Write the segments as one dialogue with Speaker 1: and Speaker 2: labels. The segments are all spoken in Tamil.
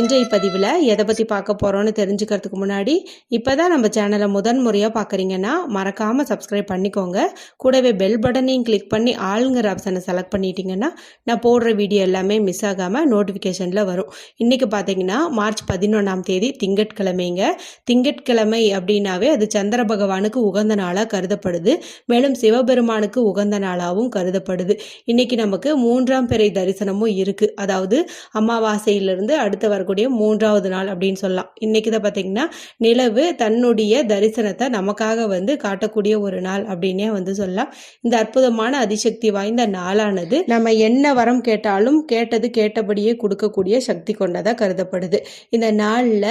Speaker 1: இன்றைய பதிவில் எதை பற்றி பார்க்க போகிறோன்னு தெரிஞ்சுக்கிறதுக்கு முன்னாடி இப்போ தான் நம்ம சேனலை முதன் முறையாக பார்க்குறீங்கன்னா மறக்காமல் சப்ஸ்கிரைப் பண்ணிக்கோங்க. கூடவே பெல் பட்டனையும் கிளிக் பண்ணி ஆளுங்கிற ஆப்ஷனை செலக்ட் பண்ணிட்டீங்கன்னா நான் போடுற வீடியோ எல்லாமே மிஸ் ஆகாமல் நோட்டிஃபிகேஷனில் வரும். இன்றைக்கி பார்த்தீங்கன்னா மார்ச் பதினொன்றாம் தேதி திங்கட்கிழமைங்க. திங்கட்கிழமை அப்படின்னாவே அது சந்திர பகவானுக்கு உகந்த நாளாக கருதப்படுது. மேலும் சிவபெருமானுக்கு உகந்த நாளாகவும் கருதப்படுது. இன்றைக்கி நமக்கு மூன்றாம் பிறை தரிசனமும் இருக்குது அதாவது அமாவாசையிலிருந்து அடுத்து வரக்கூடிய மூன்றாவது நாள் அப்படின்னு சொல்லலாம். இன்னைக்கு தான் பார்த்தீங்கன்னா நிலவு தன்னுடைய தரிசனத்தை நமக்காக வந்து காட்டக்கூடிய ஒரு நாள் அப்படின்னே வந்து சொல்லலாம். இந்த அற்புதமான அதிசக்தி வாய்ந்த நாளானது நம்ம என்ன வரம் கேட்டாலும் கேட்டது கேட்டபடியே கொடுக்கக்கூடிய சக்தி கொண்டதாக கருதப்படுது. இந்த நாளில்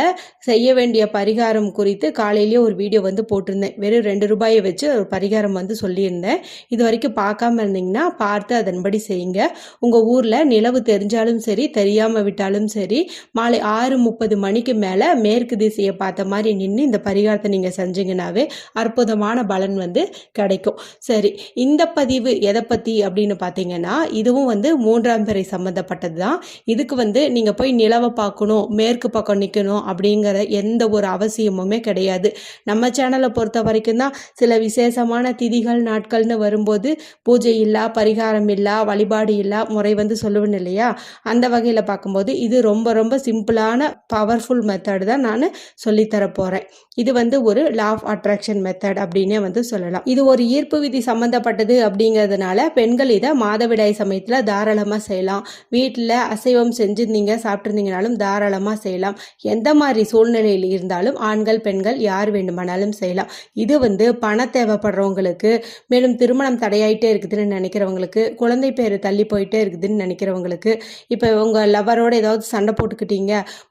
Speaker 1: செய்ய வேண்டிய பரிகாரம் குறித்து காலையிலேயே ஒரு வீடியோ வந்து போட்டிருந்தேன். வெறும் ரெண்டு ரூபாயை வச்சு ஒரு பரிகாரம் வந்து சொல்லியிருந்தேன். இது வரைக்கும் பார்க்காம இருந்தீங்கன்னா பார்த்து அதன்படி செய்யுங்க. உங்கள் ஊரில் நிலவு தெரிஞ்சாலும் சரி தெரியாமல் விட்டாலும் சரி காலை ஆறு முப்பது மணிக்கு மேலே மேற்கு திசையை பார்த்த மாதிரி நின்று இந்த பரிகாரத்தை நீங்கள் செஞ்சீங்கன்னாவே அற்புதமான பலன் வந்து கிடைக்கும். சரி இந்த பதிவு எதை பற்றி அப்படின்னு பார்த்தீங்கன்னா இதுவும் வந்து மூன்றாம் பிறை சம்மந்தப்பட்டது தான் இதுக்கு வந்து நீங்கள் போய் நிலவை பார்க்கணும் மேற்கு பக்கம் நிற்கணும் அப்படிங்கிற எந்த ஒரு அவசியமுமே கிடையாது. நம்ம சேனலை பொறுத்த வரைக்கும் தான் சில விசேஷமான திதிகள் நாட்கள்னு வரும்போது பூஜை இல்லா பரிகாரம் இல்லா வழிபாடு இல்லா முறை வந்து சொல்லுவேன் இல்லையா? அந்த வகையில் பார்க்கும்போது இது ரொம்ப ரொம்ப சிம்பிளான பவர்ஃபுல் மெத்தட் தான் நான் சொல்லித்தர போகிறேன் இது வந்து ஒரு லா ஆஃப் அட்ராக்ஷன் மெத்தட் அப்படின்னே வந்து சொல்லலாம். இது ஒரு ஈர்ப்பு விதி சம்மந்தப்பட்டது அப்படிங்கிறதுனால பெண்கள் இதை மாதவிடாய் சமயத்தில் தாராளமாக செய்யலாம். வீட்டில் அசைவம் செஞ்சுருந்தீங்க சாப்பிட்ருந்தீங்கனாலும் தாராளமாக செய்யலாம். எந்த மாதிரி சூழ்நிலையில் இருந்தாலும் ஆண்கள் பெண்கள் யார் வேண்டுமானாலும் செய்யலாம். இது வந்து பண தேவைப்படுறவங்களுக்கு மேலும் திருமணம் தடையாயிட்டே இருக்குதுன்னு நினைக்கிறவங்களுக்கு குழந்தை பேர் தள்ளி போயிட்டே இருக்குதுன்னு நினைக்கிறவங்களுக்கு இப்போ உங்கள் லவரோட ஏதாவது சண்டை போட்டுக்கிட்டீங்க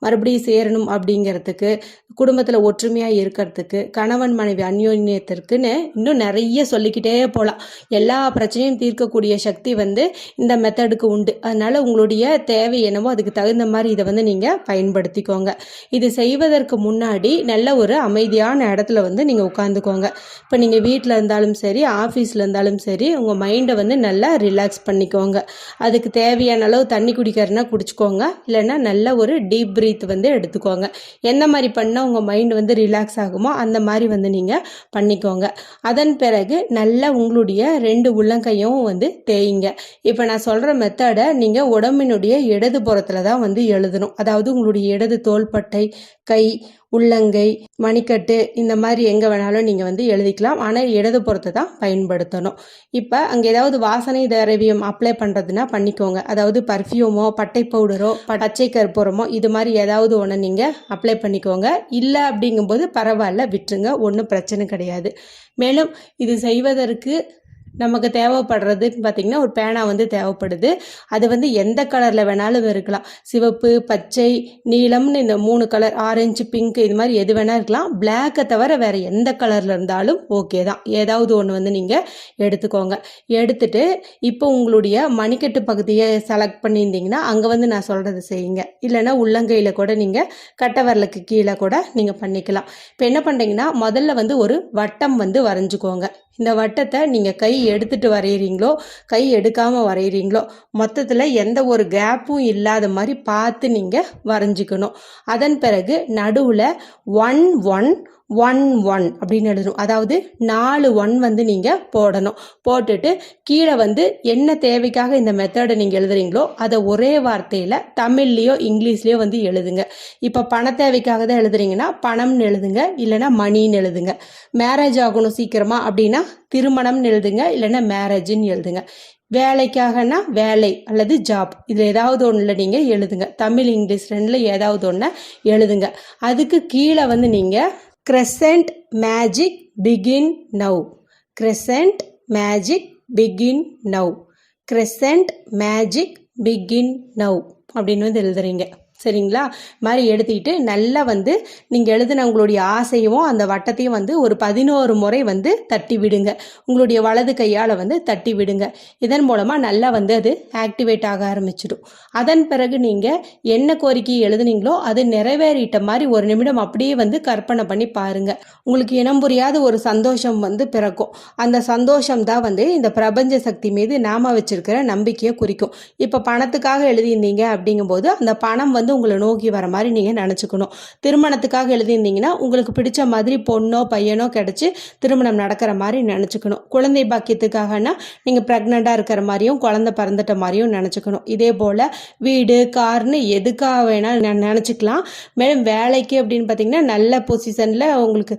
Speaker 1: மறுபடியும் சேரணும் அப்படிங்கிறதுக்கு குடும்பத்தில் ஒற்றுமையாக இருக்கிறதுக்கு கணவன் மனைவி அந்யோன்யத்திற்குன்னு இன்னும் நிறைய சொல்லிக்கிட்டே போகலாம் எல்லா பிரச்சனையும் தீர்க்கக்கூடிய சக்தி வந்து இந்த மெத்தடுக்கு உண்டு. அதனால் உங்களுடைய தேவை என்னவோ அதுக்கு தகுந்த மாதிரி இதை வந்து நீங்கள் பயன்படுத்திக்கோங்க. இது செய்வதற்கு முன்னாடி நல்ல ஒரு அமைதியான இடத்துல வந்து நீங்கள் உட்காந்துக்கோங்க இப்போ நீங்கள் வீட்டில் இருந்தாலும் சரி ஆஃபீஸில் இருந்தாலும் சரி உங்கள் மைண்டை வந்து நல்லா ரிலாக்ஸ் பண்ணிக்கோங்க. அதுக்கு தேவையான அளவு தண்ணி குடிக்கிறதுனா குடிச்சுக்கோங்க. இல்லைன்னா நல்ல ஒரு டீப் ப்ரீத் வந்து எடுத்துக்கோங்க. எந்த மாதிரி பண்ணால் உங்கள் மைண்ட் வந்து ரிலாக்ஸ் ஆகுமோ அந்த மாதிரி வந்து நீங்கள் பண்ணிக்கோங்க. அதன் பிறகு நல்லா உங்களுடைய ரெண்டு உள்ளங்கையும் வந்து தேயுங்க. இப்போ நான் சொல்கிற மெத்தடை நீங்கள் உடம்பினுடைய இடது புறத்தில் தான் வந்து எழுதணும். அதாவது உங்களுடைய இடது தோள்பட்டை கை உள்ளங்கை மணிக்கட்டு இந்த மாதிரி எங்கே வேணாலும் நீங்கள் வந்து எழுதிக்கலாம். ஆனால் இடது புறத்தை தான் பயன்படுத்தணும். இப்போ அங்கே ஏதாவது வாசனை திரவியம் அப்ளை பண்ணுறதுன்னா பண்ணிக்கோங்க. அதாவது பர்ஃப்யூமோ பட்டை பவுடரோ பச்சை கற்பூரமோ இது மாதிரி ஏதாவது ஒன்று நீங்கள் அப்ளை பண்ணிக்கோங்க. இல்லை அப்படிங்கும்போது பரவாயில்ல விட்டுருங்க. ஒன்றும் பிரச்சனை கிடையாது. மேலும் இது செய்வதற்கு நமக்கு தேவைப்படுறதுன்னு பார்த்திங்கன்னா ஒரு பேனா வந்து தேவைப்படுது. அது வந்து எந்த கலரில் வேணாலும் இருக்கலாம். சிவப்பு பச்சை நீலம்னு இந்த மூணு கலர் ஆரஞ்சு பிங்க் இது மாதிரி எது வேணால் இருக்கலாம். பிளாக்கை தவிர வேறு எந்த கலரில் இருந்தாலும் ஓகே தான். ஏதாவது ஒன்று வந்து நீங்கள் எடுத்துக்கோங்க. எடுத்துட்டு இப்போ உங்களுடைய மணிக்கட்டு பகுதியை செலக்ட் பண்ணியிருந்தீங்கன்னா அங்கே வந்து நான் சொல்கிறது செய்யுங்க. இல்லைன்னா உள்ளங்கையில் கூட நீங்கள் கட்டவரலுக்கு கீழே கூட நீங்கள் பண்ணிக்கலாம். இப்போ என்ன பண்ணுறீங்கன்னா முதல்ல வந்து ஒரு வட்டம் வந்து வரைஞ்சிக்கோங்க. இந்த வட்டத்தை நீங்கள் கை எடுத்துட்டு வரைகிறீங்களோ கை எடுக்காமல் வரைகிறீங்களோ மொத்தத்தில் எந்த ஒரு கேப்பும் இல்லாத மாதிரி பார்த்து நீங்கள் வரைஞ்சிக்கணும். அதன் பிறகு நடுவில் ஒன் ஒன் ஒன் ஒன் அப்படின்னு எழுதணும். அதாவது நாலு ஒன் வந்து நீங்கள் போடணும். போட்டுட்டு கீழே வந்து என்ன தேவைக்காக இந்த மெத்தடை நீங்கள் எழுதுறீங்களோ அதை ஒரே வார்த்தையில் தமிழ்லேயோ இங்கிலீஷ்லேயோ வந்து எழுதுங்க. இப்போ பண தேவைக்காக தான் எழுதுறீங்கன்னா பணம்னு எழுதுங்க இல்லைன்னா மணின்னு எழுதுங்க. மேரேஜ் ஆகணும் சீக்கிரமா அப்படின்னா திருமணம்னு எழுதுங்க இல்லைன்னா மேரேஜ்னு எழுதுங்க. வேலைக்காகனா வேலை அல்லது ஜாப் இதில் ஏதாவது ஒன்றில் நீங்கள் எழுதுங்க. தமிழ் இங்கிலீஷ் ரெண்டில் ஏதாவது ஒன்று எழுதுங்க. அதுக்கு கீழே வந்து நீங்கள் crescent magic begin now crescent magic begin now crescent magic begin now அப்படின்னு வந்து எழுதுறீங்க. சரிங்களா? மாதிரி எடுத்துக்கிட்டு நல்லா வந்து நீங்கள் எழுதின உங்களுடைய ஆசையும் அந்த வட்டத்தையும் வந்து ஒரு பதினோரு முறை வந்து தட்டி விடுங்க. உங்களுடைய வலது கையால் வந்து தட்டி விடுங்க. இதன் மூலமாக நல்லா வந்து அது ஆக்டிவேட் ஆக ஆரம்பிச்சிடும். அதன் பிறகு நீங்கள் என்ன கோரிக்கை எழுதுனீங்களோ அது நிறைவேறிட்ட மாதிரி ஒரு நிமிடம் அப்படியே வந்து கற்பனை பண்ணி பாருங்கள் உங்களுக்கு இனம் புரியாத ஒரு சந்தோஷம் வந்து பிறக்கும். அந்த சந்தோஷம் தான் வந்து இந்த பிரபஞ்ச சக்தி மீது நாம வச்சிருக்கிற நம்பிக்கையை குறிக்கும். இப்போ பணத்துக்காக எழுதியிருந்தீங்க அப்படிங்கும்போது அந்த பணம் வந்து உங்களை நோக்கி வர மாதிரி நீங்கள் நினச்சிக்கணும். திருமணத்துக்காக எழுதியிருந்தீங்கன்னா உங்களுக்கு பிடிச்ச மாதிரி பொண்ணோ பையனோ கிடச்சி திருமணம் நடக்கிற மாதிரி நினச்சிக்கணும். குழந்தை பாக்கியத்துக்காகனா நீங்கள் ப்ரெக்னெண்ட்டாக இருக்கிற மாதிரியும் குழந்தை பிறந்துட்ட மாதிரியும் நினச்சிக்கணும். இதே போல் வீடு கார்னு எதுக்காக வேணால் நினச்சிக்கலாம். மேலும் வேலைக்கு அப்படின்னு பார்த்தீங்கன்னா நல்ல பொசிஷனில் உங்களுக்கு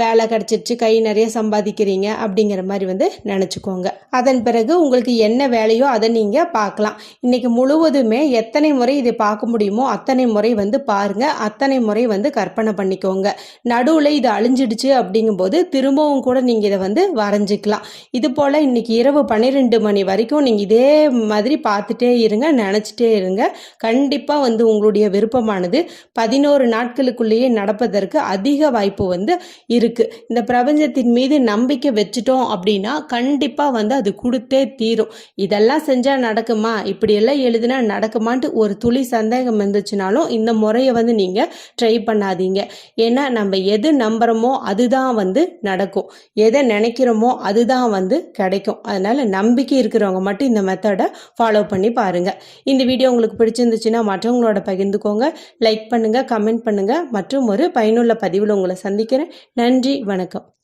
Speaker 1: வேலை கிடச்சிருச்சு கை நிறைய சம்பாதிக்கிறீங்க அப்படிங்கிற மாதிரி வந்து நினச்சிக்கோங்க. அதன் பிறகு உங்களுக்கு என்ன வேலையோ அதை நீங்கள் பார்க்கலாம். இன்றைக்கி முழுவதுமே எத்தனை முறை இதை பார்க்க முடியுமோ அத்தனை முறை வந்து பாருங்க. அத்தனை முறை வந்து கற்பனை பண்ணிக்கோங்க. நடுவில் இது அழிஞ்சிடுச்சு அப்படிங்கும்போது திரும்பவும் கூட நீங்கள் இதை வந்து வரைஞ்சிக்கலாம். இது போல் இன்னைக்கு இரவு பன்னிரெண்டு மணி வரைக்கும் நீங்கள் இதே மாதிரி பார்த்துட்டே இருங்க நினச்சிட்டே இருங்க. கண்டிப்பாக வந்து உங்களுடைய விருப்பமானது பதினோரு நாட்களுக்குள்ளேயே நடப்பதற்கு அதிக வாய்ப்பு வந்து இருக்குது இந்த பிரபஞ்சத்தின் மீது நம்பிக்கை வச்சுட்டோம் அப்படின்னா கண்டிப்பாக வந்து அது கொடுத்தே தீரும். இதெல்லாம் செஞ்சால் நடக்குமா? இப்படியெல்லாம் எழுதுனா நடக்குமான்ட்டு ஒரு துளி சந்தேகம் இருந்துச்சுனாலும் இந்த முறையை வந்து நீங்கள் ட்ரை பண்ணாதீங்க. ஏன்னா நம்ம எது நம்புகிறோமோ அதுதான் வந்து நடக்கும். எதை நினைக்கிறோமோ அதுதான் வந்து கிடைக்கும். அதனால் நம்பிக்கை இருக்கிறவங்க மட்டும் இந்த மெத்தடை ஃபாலோ பண்ணி பாருங்கள் இந்த வீடியோ உங்களுக்கு பிடிச்சிருந்துச்சுன்னா மற்றவங்களோட பகிர்ந்துக்கோங்க. லைக் பண்ணுங்கள் கமெண்ட் பண்ணுங்கள் மற்றும் ஒரு பயனுள்ள பதிவில் உங்களை சந்திக்கிறேன். நன்றி வணக்கம்.